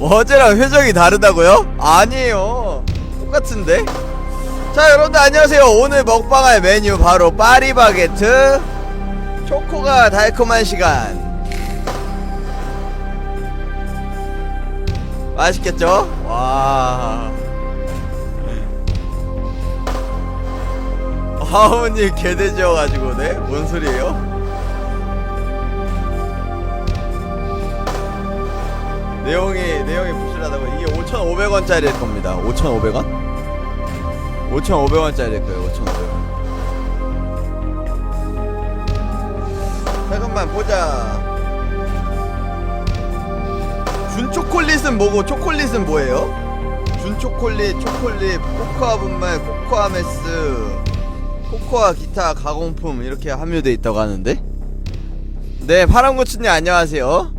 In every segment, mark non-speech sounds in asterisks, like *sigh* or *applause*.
어제랑 회적이 다르다고요? 아니에요. 똑같은데? 자, 여러분들 안녕하세요. 오늘 먹방할 메뉴 바로 파리바게트. 초코가 달콤한 시간. 맛있겠죠? 와. 하우님 개돼지여가지고, 네? 뭔 소리예요? 내용이 내용이 부실하다고 이게 5,500원짜리일 겁니다. 5,500원? 5,500원짜리일 거예요. 5,500원. 잠깐만 보자. 준 초콜릿은 뭐고 초콜릿은 뭐예요? 준 초콜릿, 초콜릿, 코코아 분말, 코코아 메스, 코코아 기타 가공품 이렇게 함유돼 있다고 하는데. 네, 파랑고추님 안녕하세요.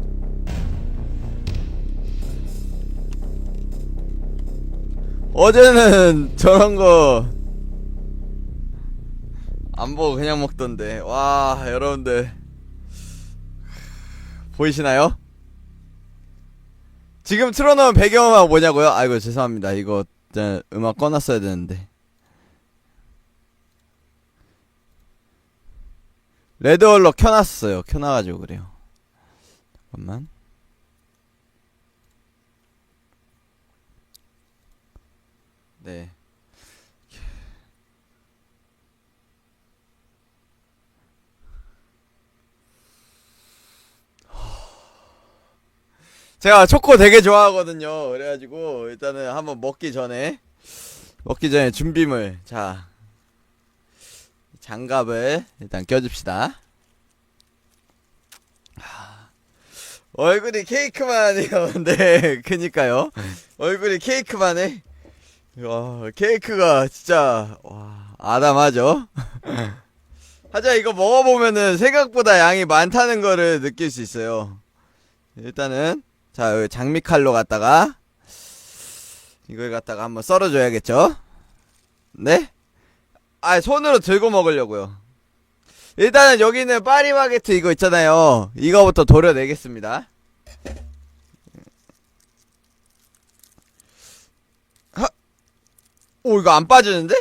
어제는 *laughs* 저런 거 안 보고 그냥 먹던데 와 여러분들 보이시나요? 지금 틀어놓은 배경음악 뭐냐고요? 아이고 죄송합니다 이거 음악 꺼놨어야 되는데 레드얼러 켜놨어요. 켜놔가지고 그래요. 잠깐만. 네. 제가 초코 되게 좋아하거든요. 그래가지고 일단은 한번 먹기 전에 먹기 전에 준비물. 자 장갑을 일단 껴줍시다. 하, 얼굴이 케이크만 해요. *laughs* 네, 그니까요. 얼굴이 케이크만 해. 와, 케이크가 진짜 와 아담하죠. *laughs* 하지만 이거 먹어보면은 생각보다 양이 많다는 거를 느낄 수 있어요. 일단은 자 여기 장미 칼로 갖다가 이걸 갖다가 한번 썰어줘야겠죠? 네? 아 손으로 들고 먹으려고요. 일단은 여기는 파리바게트 이거 있잖아요. 이거부터 도려내겠습니다. 하, 오 이거 안 빠지는데?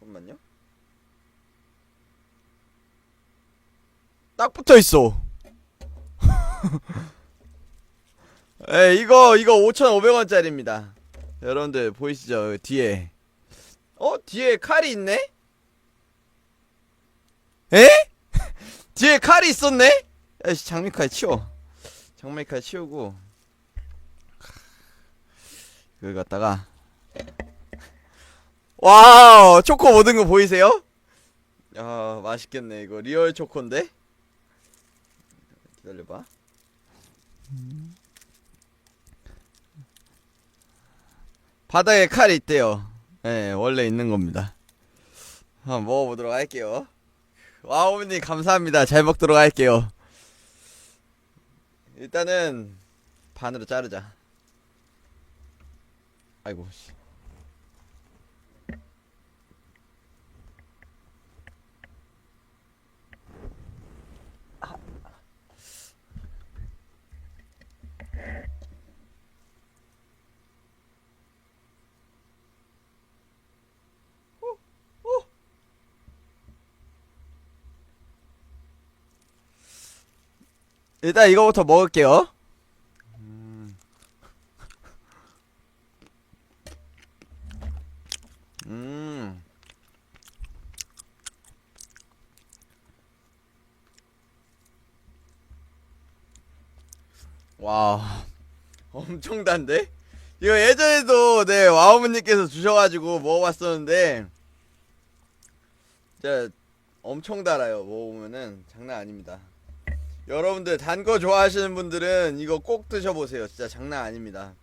잠깐만요. 딱 붙어 있어. *laughs* 에 이거 이거 5,500원짜리입니다. 여러분들 보이시죠? 뒤에. 어 뒤에 칼이 있네? 에? *laughs* 뒤에 칼이 있었네? 야씨 장미칼 치워. 장미칼 치우고 이걸 갖다가 와우 초코 모든 거 보이세요? 야 맛있겠네 이거 리얼 초코인데? 기다려봐. 바닥에 칼이 있대요. 예, 원래 있는 겁니다. 한번 먹어보도록 할게요. 와우님 감사합니다. 잘 먹도록 할게요. 일단은 반으로 자르자. 아이고 씨. 일단 이거부터 먹을게요. 음. 와, 엄청 단데? 이거 예전에도 네 와우문님께서 주셔가지고 먹어봤었는데, 진짜 엄청 달아요. 먹어보면은 장난 아닙니다. 여러분들 단 거 좋아하시는 분들은 이거 꼭 드셔보세요. 진짜 장난 아닙니다.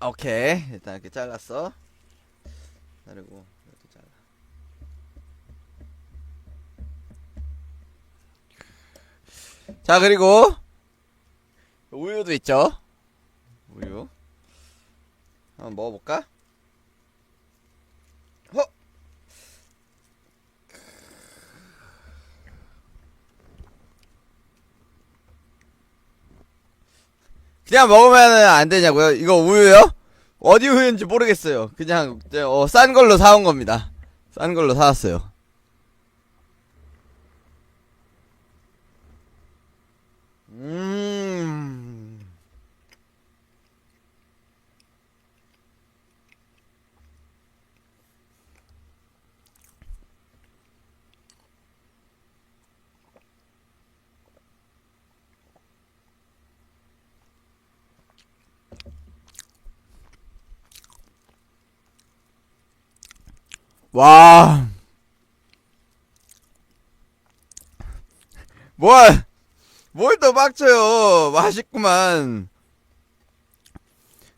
오케이 일단 이렇게 잘랐어. 자르고 이것도 잘라. 자 그리고 우유도 있죠. 우유. 한번 먹어볼까? 그냥 먹으면 안 되냐고요? 이거 우유요? 어디 우유인지 모르겠어요. 그냥 어, 싼 걸로 사온 겁니다. 싼 걸로 사왔어요. 음. 와. 뭘, 뭘또 빡쳐요. 맛있구만.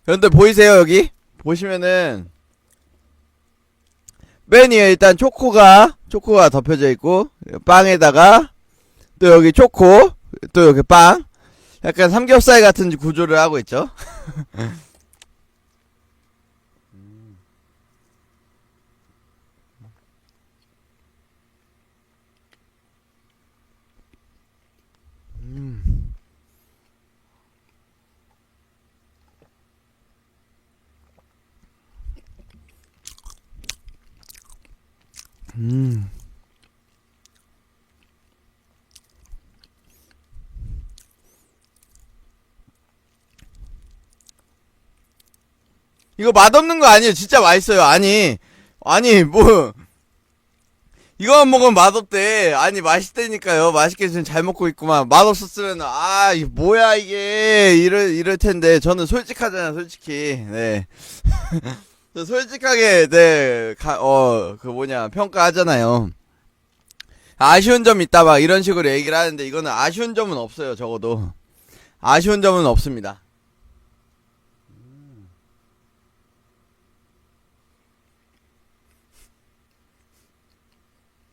그런데 보이세요, 여기? 보시면은, 맨 위에 일단 초코가, 초코가 덮여져 있고, 빵에다가, 또 여기 초코, 또 여기 빵. 약간 삼겹살 같은 구조를 하고 있죠. *laughs* 음. 이거 맛없는 거 아니에요. 진짜 맛있어요. 아니, 아니, 뭐, 이거만 먹으면 맛없대. 아니, 맛있다니까요. 맛있게 지금 잘 먹고 있구만. 맛없었으면, 아, 이 뭐야, 이게. 이럴, 이럴 텐데. 저는 솔직하잖아요, 솔직히. 네. *laughs* 저 솔직하게, 네, 가, 어, 그 뭐냐, 평가하잖아요. 아쉬운 점 있다, 막 이런 식으로 얘기를 하는데, 이거는 아쉬운 점은 없어요, 적어도. 아쉬운 점은 없습니다.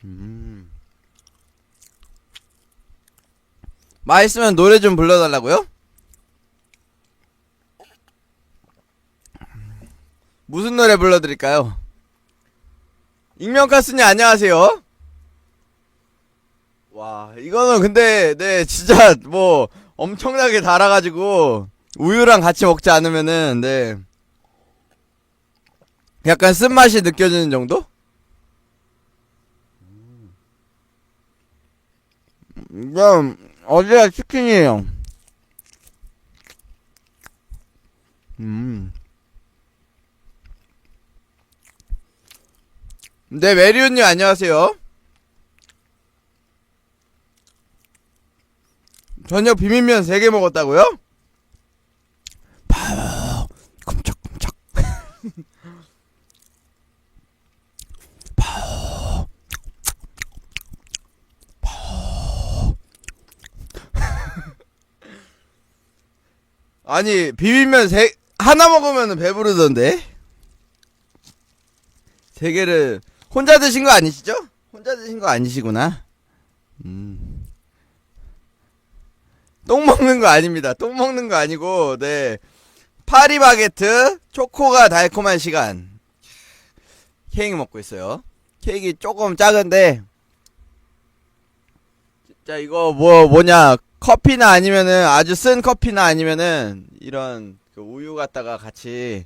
음. 맛있으면 노래 좀 불러달라고요? 무슨 노래 불러드릴까요? 익명카스님 안녕하세요. 와 이거는 근데 네 진짜 뭐 엄청나게 달아가지고 우유랑 같이 먹지 않으면은 네 약간 쓴맛이 느껴지는 정도? 이건 어제가 치킨이에요. 음. 네, 메리온님 안녕하세요. 저녁 비빔면 3개 먹었다고요? 바로 kum척kum척 *laughs* 아니 비빔면 세 하나 먹으면 배부르던데? 세 개를 혼자 드신 거 아니시죠? 혼자 드신 거 아니시구나. 음. 똥 먹는 거 아닙니다. 똥 먹는 거 아니고 네 파리바게트 초코가 달콤한 시간 케이크 먹고 있어요. 케이크 조금 작은데 진짜 이거 뭐 뭐냐 커피나 아니면은 아주 쓴 커피나 아니면은 이런 그 우유 갖다가 같이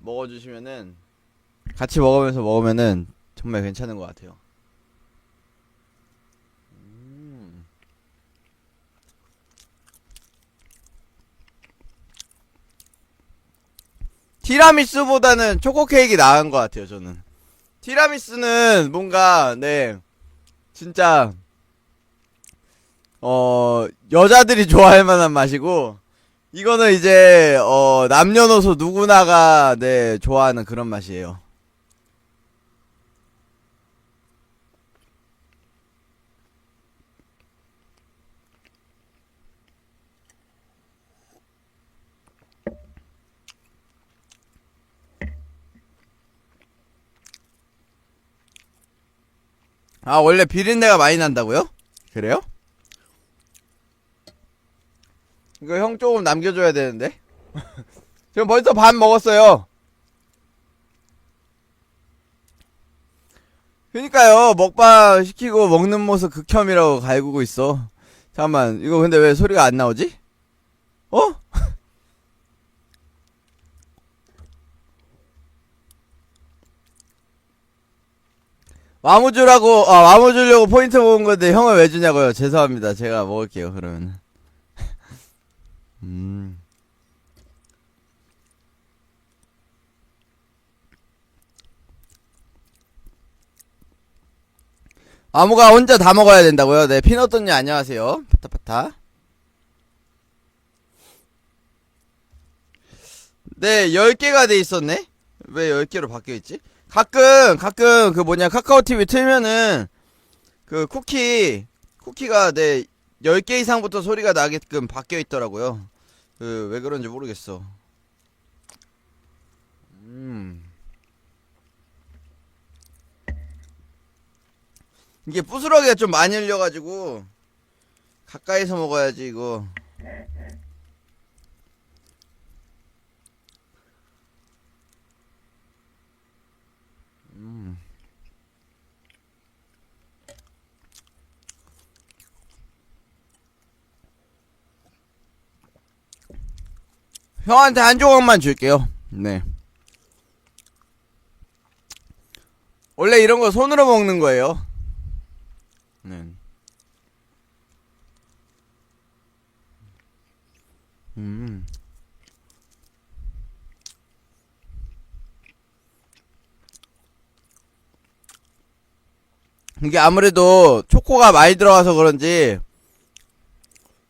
먹어주시면은 같이 먹으면서 먹으면은 정말 괜찮은 것 같아요. 음. 티라미수보다는 초코 케이크 나은 것 같아요. 저는 티라미수는 뭔가 네 진짜 어 여자들이 좋아할 만한 맛이고 이거는 이제 어 남녀노소 누구나가 네 좋아하는 그런 맛이에요. 아 원래 비린내가 많이 난다고요? 그래요? 이거 형 조금 남겨줘야 되는데. *laughs* 지금 벌써 반 먹었어요. 그니까요, 먹방 시키고 먹는 모습 극혐이라고 갈구고 있어. 잠깐만, 이거 근데 왜 소리가 안 나오지? 어? *laughs* 와무 주라고, 아, 와무 주려고 포인트 모은 건데 형을 왜 주냐고요? 죄송합니다. 제가 먹을게요, 그러면. *laughs* 음. 아무가 혼자 다 먹어야 된다고요? 네, 피넛돈님 안녕하세요. 파타파타. 네, 10개가 돼 있었네? 왜 10개로 바뀌어 있지? 가끔, 가끔, 그 뭐냐, 카카오 TV 틀면은, 그 쿠키, 쿠키가 네, 10개 이상부터 소리가 나게끔 바뀌어 있더라고요. 그, 왜 그런지 모르겠어. 음. 이게 부스러기가 좀 많이 흘려가지고, 가까이서 먹어야지, 이거. 음. 형한테 한 조각만 줄게요. 네. 원래 이런 거 손으로 먹는 거예요. 네. 음. 이게 아무래도 초코가 많이 들어가서 그런지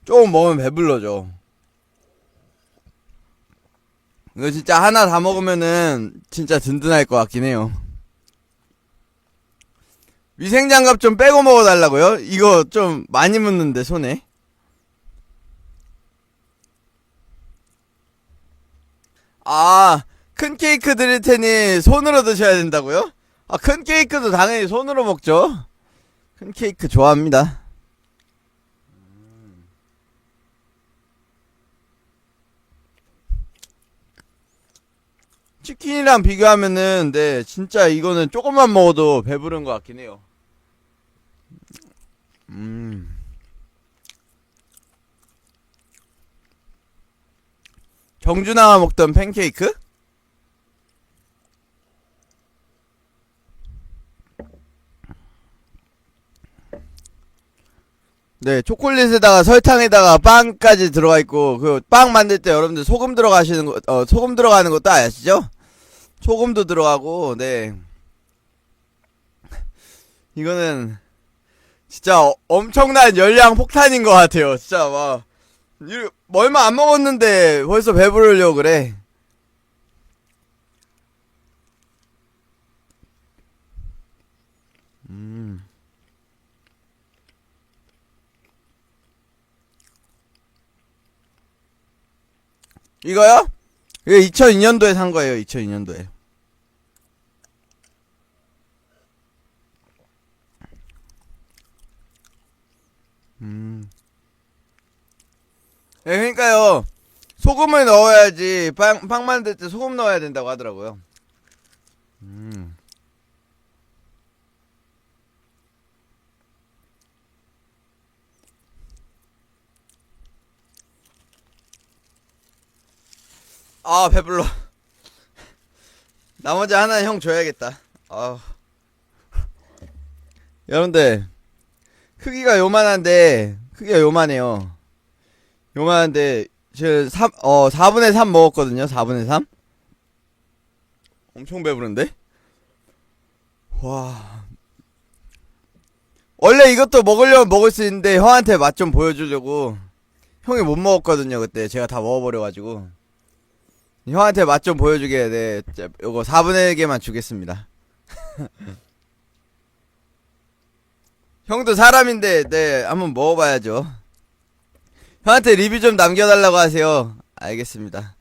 조금 먹으면 배불러져. 이거 진짜 하나 다 먹으면은 진짜 든든할 것 같긴 해요. 위생장갑 좀 빼고 먹어달라고요? 이거 좀 많이 묻는데 손에. 아, 큰 케이크 드릴 테니 손으로 드셔야 된다고요? 아, 큰 케이크도 당연히 손으로 먹죠. 큰 케이크 좋아합니다. 치킨이랑 비교하면은, 네, 진짜 이거는 조금만 먹어도 배부른 것 같긴 해요. 음. 정준아가 먹던 팬케이크? 네, 초콜릿에다가 설탕에다가 빵까지 들어가 있고 그 빵 만들 때 여러분들 소금 들어가시는 거, 어, 소금 들어가는 것도 아시죠? 소금도 들어가고, 네. *laughs* 이거는 진짜 어- 엄청난 열량 폭탄인 것 같아요. 진짜 막 이- 얼마 안 먹었는데 벌써 배부르려고 그래. 음. 이거요? 이거 2002년도에 산 거예요. 2002년도에. 음. 예, 그러니까요. 소금을 넣어야지 빵, 빵 만들 때 소금 넣어야 된다고 하더라고요. 음. 아, 배불러. 나머지 하나 형 줘야겠다. 아. 여러분들, 크기가 요만한데, 크기가 요만해요. 요만한데, 저, 3, 어, 4분의 3 먹었거든요, 4분의 3? 엄청 배부른데? 와. 원래 이것도 먹으려면 먹을 수 있는데, 형한테 맛 좀 보여주려고. 형이 못 먹었거든요, 그때. 제가 다 먹어버려가지고. 형한테 맛 좀 보여주게, 네. 자, 요거 4분의 개만 주겠습니다. *laughs* 형도 사람인데, 네, 한번 먹어봐야죠. 형한테 리뷰 좀 남겨달라고 하세요. 알겠습니다.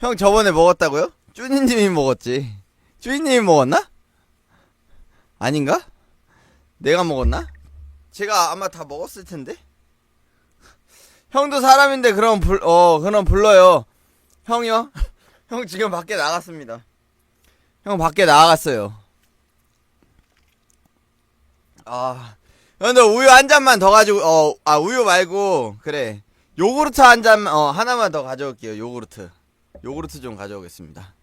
형 저번에 먹었다고요? 쭈니님이 먹었지. 쭈니님이 먹었나? 아닌가? 내가 먹었나? 제가 아마 다 먹었을 텐데? *laughs* 형도 사람인데 그럼 불, 어, 그럼 불러요. 형이요? 형 지금 밖에 나갔습니다. 형 밖에 나갔어요. 아, 근데 우유 한 잔만 더 가지고, 어, 아, 우유 말고, 그래. 요구르트 한 잔, 어, 하나만 더 가져올게요. 요구르트. 요구르트 좀 가져오겠습니다.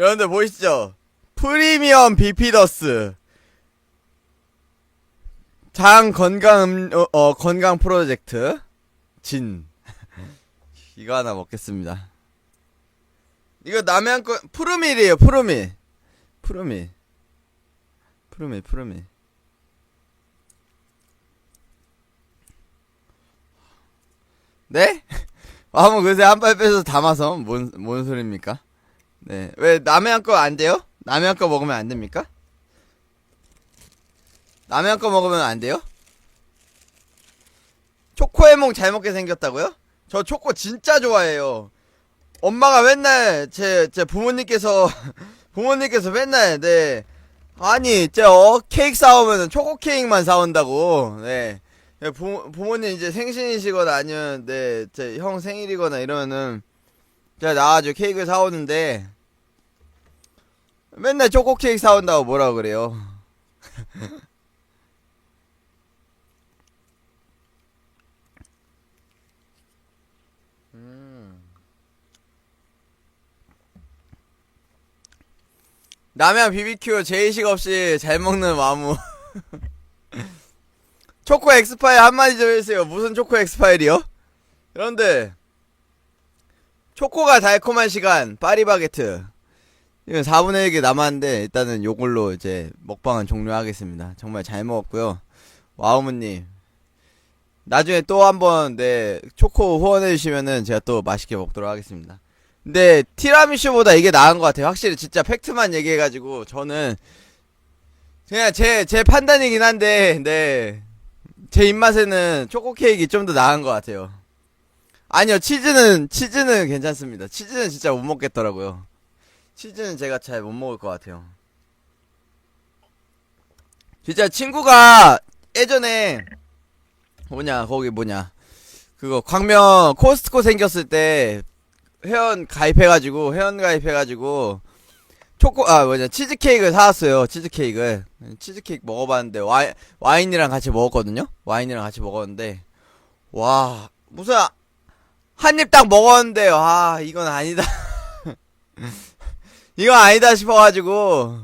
여러분들 보이시죠? 프리미엄 비피더스 장 건강 음, 어, 어, 건강 프로젝트 진 *laughs* 이거 하나 먹겠습니다. 이거 남해 한거 푸르밀이에요 푸르밀 푸르밀 푸르밀 푸르밀 네? 한번 *laughs* 그새 한 발 빼서 담아서 뭔, 뭔 소리입니까? 네. 왜 남의 한거안 돼요? 남의 한거 먹으면 안 됩니까? 남의 한거 먹으면 안 돼요? 초코에몽 잘 먹게 생겼다고요? 저 초코 진짜 좋아해요. 엄마가 맨날 제, 제 부모님께서 *laughs* 부모님께서 맨날 네 아니 저 케이크 사오면은 초코 케이크만 사온다고 네 네, 부, 부모님 이제 생신이시거나 아니면 네 제 형 생일이거나 이러면은 제가 나와가지고 케이크 사오는데 맨날 초코 케이크 사온다고 뭐라 그래요. *laughs* 음. 남양 BBQ 제의식 없이 잘 먹는 마무. *laughs* 초코 엑스파일 한마디 좀 해주세요. 무슨 초코 엑스파일이요? 그런데 초코가 달콤한 시간 파리바게트. 이건 4분의 1개 남았는데 일단은 요걸로 이제 먹방은 종료하겠습니다. 정말 잘 먹었고요. 와우무님. 나중에 또 한번 네 초코 후원해 주시면은 제가 또 맛있게 먹도록 하겠습니다. 근데 티라미슈보다 이게 나은 것 같아요. 확실히 진짜 팩트만 얘기해가지고 저는 그냥 제 제 판단이긴 한데 네제 입맛에는 초코 케이크 좀 더 나은 것 같아요 아니요, 치즈는, 치즈는 괜찮습니다. 치즈는 진짜 못 먹겠더라고요. 치즈는 제가 잘 못 먹을 것 같아요. 진짜 친구가 예전에, 뭐냐, 거기 뭐냐. 그거, 광명, 코스트코 생겼을 때, 회원 가입해가지고, 회원 가입해가지고, 초코, 아, 뭐냐, 치즈케이크를 사왔어요. 치즈케이크를. 치즈케이크 먹어봤는데, 와인, 와인이랑 같이 먹었거든요? 와인이랑 같이 먹었는데, 와, 무슨, 한 입 딱 먹었는데 아 이건 아니다. *laughs* 이건 아니다 싶어가지고.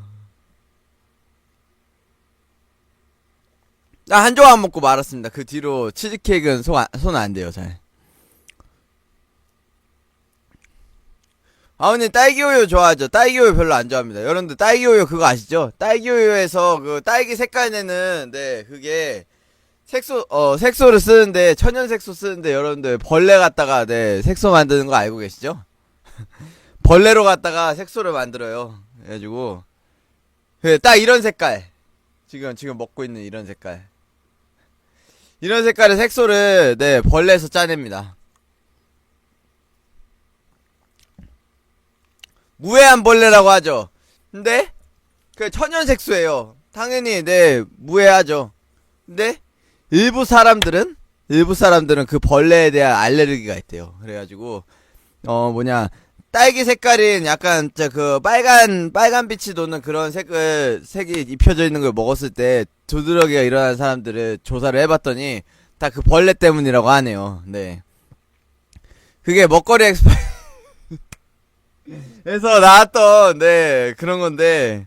나 한 조각 먹고 말았습니다. 그 뒤로 치즈케이크는 손안 돼요 잘. 아버님 딸기우유 좋아하죠? 딸기우유 별로 안 좋아합니다. 여러분들 딸기우유 그거 아시죠? 딸기우유에서 그 딸기 색깔 내는 네 그게 색소 어 색소를 쓰는데 천연 색소 쓰는데 여러분들 벌레 갖다가 네 색소 만드는 거 알고 계시죠? *laughs* 벌레로 갖다가 색소를 만들어요. 그래가지고 그딱 이런 색깔 지금 지금 먹고 있는 이런 색깔 이런 색깔의 색소를 네 벌레에서 짜냅니다. 무해한 벌레라고 하죠. 근데 그 천연 색소예요. 당연히 네 무해하죠. 근데 일부 사람들은 일부 사람들은 그 벌레에 대한 알레르기가 있대요. 그래가지고 어 뭐냐 딸기 색깔인 약간 그 빨간 빨간 빛이 도는 그런 색을 색이 입혀져 있는 걸 먹었을 때 두드러기가 일어난 사람들을 조사를 해봤더니 다 그 벌레 때문이라고 하네요. 네. 그게 먹거리 엑스파 에서 *laughs* 나왔던 네 그런 건데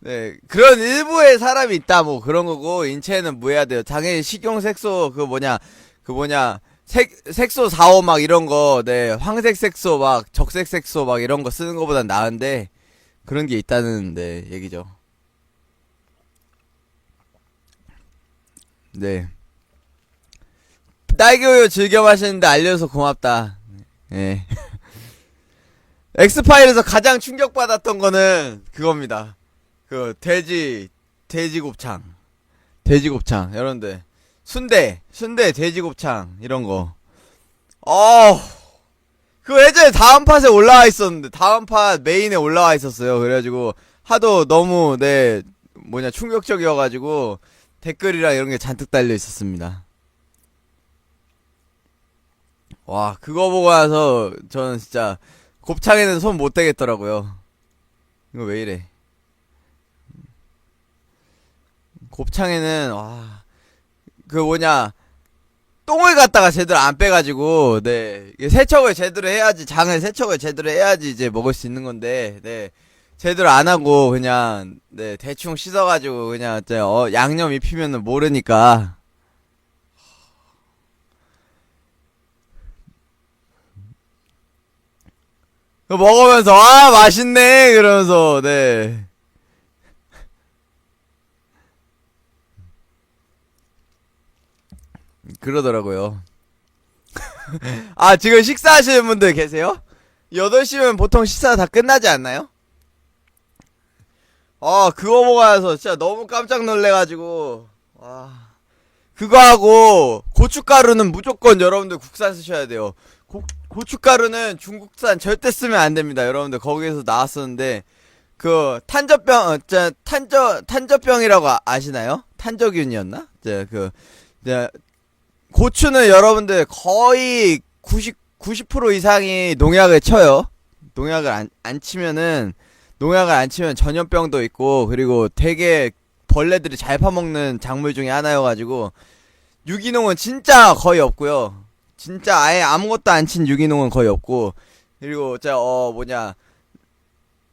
네, 그런 일부의 사람이 있다, 뭐, 그런 거고, 인체는 무해야 돼요. 당연히 식용색소, 그 뭐냐, 그 뭐냐, 색 색소 45막 이런 거, 네 황색 색소 막 적색 색소 막 이런 거 쓰는 거보단 나은데 그런 게 있다는 네 얘기죠. 네. 딸기우유 즐겨 마시는데 알려줘서 고맙다. 예. *laughs* 엑스파일에서 가장 충격받았던 거는 그겁니다. 그 돼지 돼지 곱창. 돼지 곱창. 여러분들 순대, 순대 돼지 곱창 이런 거. 어. 그 예전에 다음 팟에 올라와 있었는데 다음 팟 메인에 올라와 있었어요. 그래가지고 하도 너무 네 뭐냐 충격적이어가지고 댓글이랑 이런 게 잔뜩 달려 있었습니다. 와 그거 보고 나서 저는 진짜 곱창에는 손 못 대겠더라고요. 이거 왜 이래? 곱창에는 와 그 뭐냐 똥을 갖다가 제대로 안 빼가지고 네. 세척을 제대로 해야지 장을 세척을 제대로 해야지 이제 먹을 수 있는 건데 네. 제대로 안 하고 그냥 네 대충 씻어가지고 그냥 어 양념 입히면은 모르니까. 그 먹으면서 아 맛있네! 그러면서 네 그러더라고요. *laughs* 아 지금 식사하시는 분들 계세요? 8시면 보통 식사 다 끝나지 않나요? 아 그거 나서 진짜 너무 깜짝 놀래가지고 와 그거 하고 고춧가루는 무조건 여러분들 국산 쓰셔야 돼요. 고, 고춧가루는 중국산 절대 쓰면 안 됩니다. 여러분들 거기에서 나왔었는데 그 탄저병 어, 저, 탄저 탄저병이라고 아, 아시나요? 탄저균이었나? 저그 저, 고추는 여러분들 거의 90 90% 이상이 농약을 쳐요. 농약을 안, 안 치면은 농약을 안 치면 전염병도 있고 그리고 되게 벌레들이 잘 파먹는 작물 중에 하나여가지고 유기농은 진짜 거의 없고요. 진짜 아예 아무것도 안 친 유기농은 거의 없고 그리고 저어 뭐냐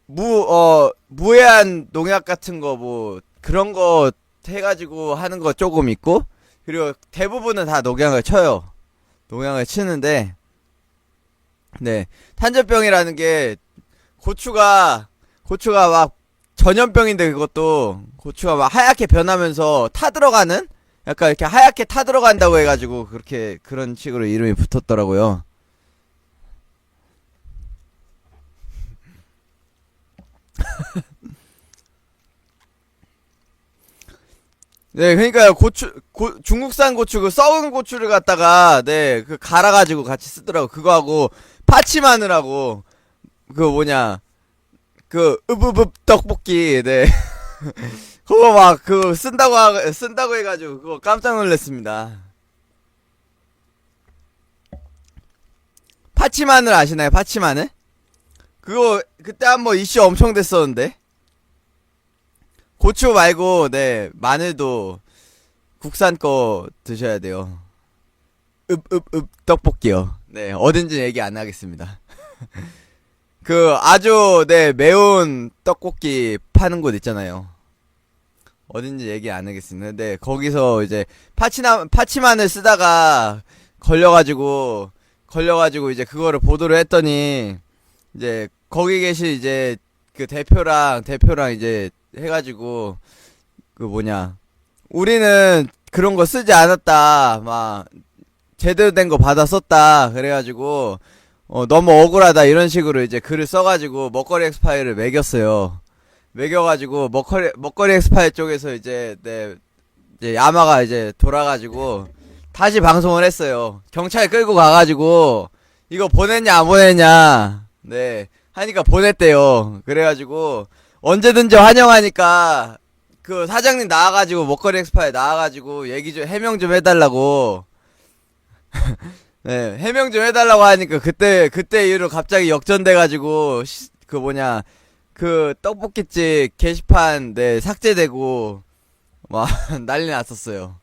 무 어 무해한 농약 같은 거 뭐 그런 거 해가지고 하는 거 조금 있고 그리고 대부분은 다 농약을 쳐요. 농약을 치는데 네 탄저병이라는 게 고추가 고추가 막 전염병인데 그것도 고추가 막 하얗게 변하면서 타 들어가는 약간 이렇게 하얗게 타 들어간다고 해가지고 그렇게 그런 식으로 이름이 붙었더라고요. *laughs* 네, 그러니까 고추 고, 중국산 고추 그 썩은 고추를 갖다가 네 그 갈아 가지고 같이 쓰더라고 그거하고 파치 마늘하고 그 뭐냐 그 으브브 떡볶이 네 *laughs* 그거 막 그 쓴다고 하, 쓴다고 해 가지고 그거 깜짝 놀랐습니다. 파치 마늘 아시나요? 파치 마늘? 그거 그때 한번 이슈 엄청 됐었는데. 고추 말고 네 마늘도 국산 거 드셔야 돼요. 읍읍읍 떡볶이요. 네 어딘지 얘기 안 하겠습니다. *laughs* 그 아주 네 매운 떡볶이 파는 곳 있잖아요. 어딘지 얘기 안 하겠습니다. 네 거기서 이제 파치나 파치마늘 쓰다가 걸려가지고 걸려가지고 이제 그거를 보도를 했더니 이제 거기 계신 이제 그 대표랑 대표랑 이제 해가지고 그 뭐냐 우리는 그런 거 쓰지 않았다 막 제대로 된 거 받아 썼다 그래가지고 어 너무 억울하다 이런 식으로 이제 글을 써가지고 먹거리 엑스파일을 매겼어요. 매겨가지고 먹거리 먹거리 엑스파일 쪽에서 이제 네 이제 야마가 이제 돌아가지고 다시 방송을 했어요. 경찰 끌고 가가지고 이거 보냈냐 안 보냈냐. 네 하니까 보냈대요. 그래가지고 언제든지 환영하니까 그 사장님 나와가지고 먹거리 엑스파에 나와가지고 얘기 좀 해명 좀 해달라고 *laughs* 네 해명 좀 해달라고 하니까 그때 그때 이후로 갑자기 역전돼가지고 시- 그 뭐냐 그 떡볶이집 게시판 네 삭제되고 막 *laughs* 난리 났었어요.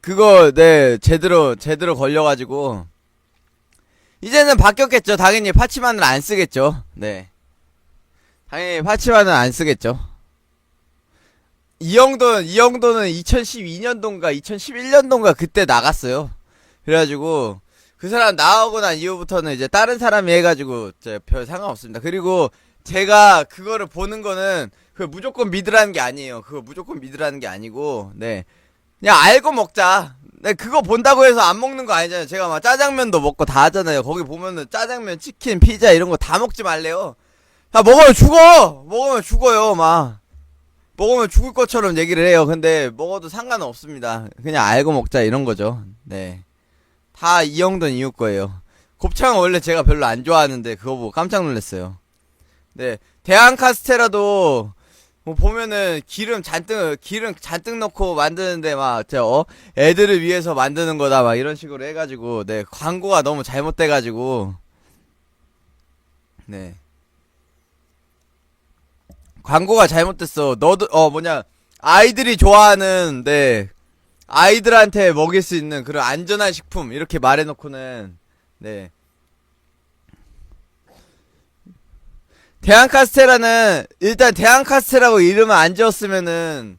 그거 네 제대로 제대로 걸려가지고 이제는 바뀌었겠죠. 당연히 파치마늘 안 쓰겠죠. 네. 당연히 파치마늘 안 쓰겠죠. 이영돈 이영돈은 2012년도인가 2011년도인가 그때 나갔어요. 그래가지고 그 사람 나오고 난 이후부터는 이제 다른 사람이 해가지고 별 상관없습니다. 그리고 제가 그거를 보는 거는 그 무조건 믿으라는 게 아니에요. 그거 무조건 믿으라는 게 아니고 네 그냥 알고 먹자. 네 그거 본다고 해서 안 먹는 거 아니잖아요. 제가 막 짜장면도 먹고 다 하잖아요. 거기 보면은 짜장면, 치킨, 피자 이런 거 다 먹지 말래요. 야 먹으면 죽어. 먹으면 죽어요. 막 먹으면 죽을 것처럼 얘기를 해요. 근데 먹어도 상관은 없습니다. 그냥 알고 먹자 이런 거죠. 네. 다 이영돈 이후 거예요. 곱창은 원래 제가 별로 안 좋아하는데 그거 보고 깜짝 놀랐어요. 네. 대한 카스테라도 뭐 보면은 기름 잔뜩 기름 잔뜩 넣고 만드는데 막저 어? 애들을 위해서 만드는 거다 막 이런 식으로 해가지고 네 광고가 너무 잘못돼가지고. 네. 광고가 잘못됐어. 너도 어 뭐냐. 아이들이 좋아하는 네. 아이들한테 먹일 수 있는 그런 안전한 식품 이렇게 말해놓고는 네 대한 카스테라는 일단 대한 카스테라고 이름을 안 지었으면은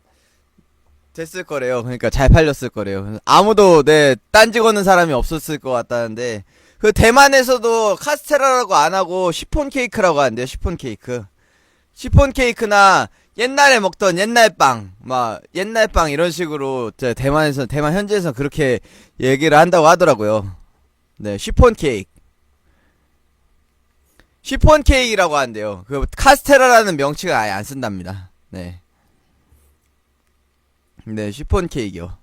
됐을 거래요. 그러니까 잘 팔렸을 거래요. 아무도 네 딴지 거는 사람이 없었을 것 같다는데 그 대만에서도 카스테라라고 안 하고 시폰 케이크라고 하는데요. 시폰 케이크. 시폰 케이크나 옛날에 먹던 옛날 빵, 막 옛날 빵 이런 식으로 저 대만에서 대만 현지에서 그렇게 얘기를 한다고 하더라고요. 네, 시폰 케이크. 시폰 케이크라고 하는데요. 그 카스테라라는 명칭을 아예 안 쓴답니다. 네. 네, 시폰 케이크요.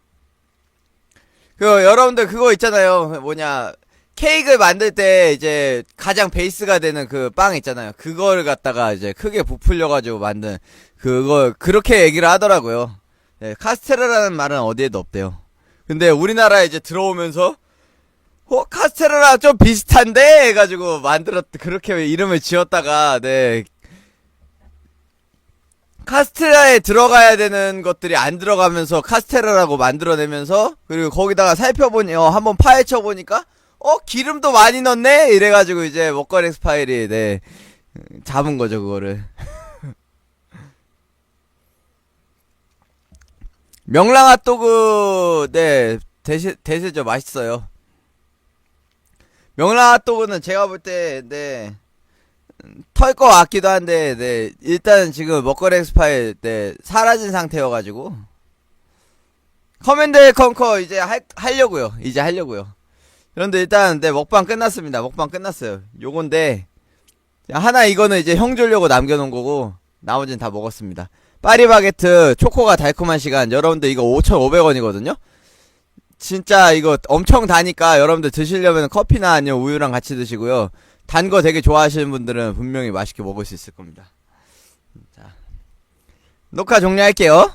그 여러분들 그거 있잖아요. 뭐냐 케이크를 만들 때 이제 가장 베이스가 되는 그 빵 있잖아요. 그거를 갖다가 이제 크게 부풀려 가지고 만든 그거 그렇게 얘기를 하더라고요. 네, 카스테라라는 말은 어디에도 없대요. 근데 우리나라에 이제 들어오면서 어 카스테라랑 좀 비슷한데? 해가지고 만들었 그렇게 이름을 지었다가 네. 카스테라에 들어가야 되는 것들이 안 들어가면서 카스테라라고 만들어내면서 그리고 거기다가 살펴보니 어 한번 파헤쳐 보니까 어 기름도 많이 넣네? 이래가지고 이제 먹거리 엑스파일이 네. 잡은 거죠 그거를. *laughs* 명랑 핫도그 네. 대세 대세죠. 맛있어요 핫도그는 제가 볼 때 네털 거 같기도 한데 네 일단 지금 먹거리 엑스파일 네 사라진 상태여가지고 커맨드 컨커 이제 할 하려고요 이제 하려고요 그런데 일단 네 먹방 끝났습니다. 먹방 끝났어요. 요건데 하나 이거는 이제 형 주려고 남겨놓은 거고 나머지는 다 먹었습니다. 파리바게트 초코가 달콤한 시간 여러분들 이거 5,500원이거든요. 진짜 이거 엄청 다니까 여러분들 드시려면 커피나 아니면 우유랑 같이 드시고요. 단 거 되게 좋아하시는 분들은 분명히 맛있게 먹을 수 있을 겁니다. 자 녹화 종료할게요.